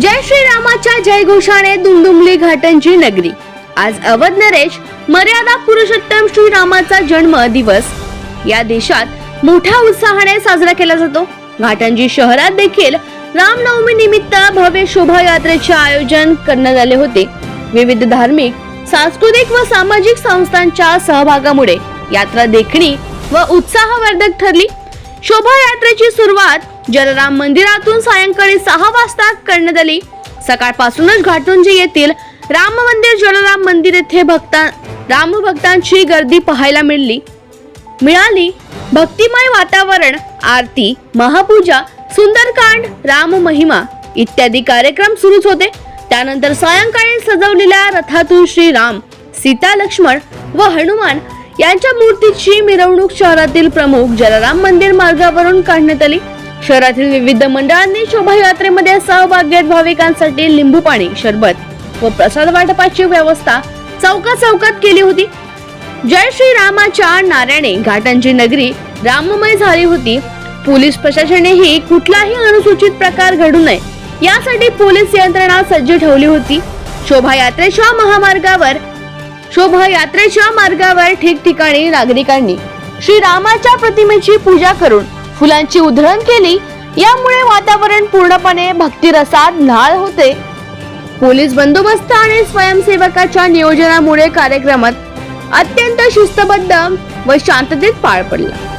जय श्रीरामाच्या जयघोषाने दुमदुमली घाटांची नगरी. आज अवध नरेश मर्यादा पुरुषोत्तम श्रीरामाचा जन्म दिवस. या देशात मोठ्या उत्साहाने साजरा केला जातो. घाटांजी शहरात देखील रामनवमी निमित्त भव्य शोभायात्रेचे आयोजन करण्यात आले होते. विविध धार्मिक सांस्कृतिक व सामाजिक संस्थांच्या सहभागामुळे यात्रा देखणी व उत्साहवर्धक ठरली. शोभायात्रेची सुरुवात जलराम मंदिरातून सायंकाळी सहा वाजता करण्यात आली सकाळपासूनच घाटुंजी येथील राम मंदिर जलराम मंदिर येथे भक्ता राम भक्तांची गर्दी पाहायला मिळली. मिळाली भक्तिमय वातावरण आरती महापूजा सुंदरकांड राम महिमा इत्यादी कार्यक्रम सुरूच होते. त्यानंतर सायंकाळी सजवलेल्या रथातून श्रीराम सीता लक्ष्मण व हनुमान यांच्या मूर्तीची मिरवणूक शहरातील प्रमुख जलराम मंदिर मार्गावरून काढण्यात आली. शहरातील विविध मंडळांनी शोभायात्रेमध्ये सहभाग घेत भाविकांसाठी लिंबू पाणी शरबत व प्रसाद वाटपाची व्यवस्था चौका चौकात केली होती. जय श्री रामाच्या नाऱ्याने घाटांची नगरी राममय झाली होती. पोलीस प्रशासनेही कुठलाही अनुसूचित प्रकार घडू नये यासाठी पोलीस यंत्रणा सज्ज ठेवली होती. शोभायात्रेच्या महामार्गावर शोभायात्रेच्या मार्गावर ठिकठिकाणी नागरिकांनी श्री रामाच्या प्रतिमेची पूजा करून फुलांची उधळण केली यामुळे वातावरण पूर्णपणे भक्तिरसात लाळ होते. पोलीस बंदोबस्त आणि स्वयंसेवकाच्या नियोजनामुळे कार्यक्रमात अत्यंत शिस्तबद्ध व शांततेत पार पडला.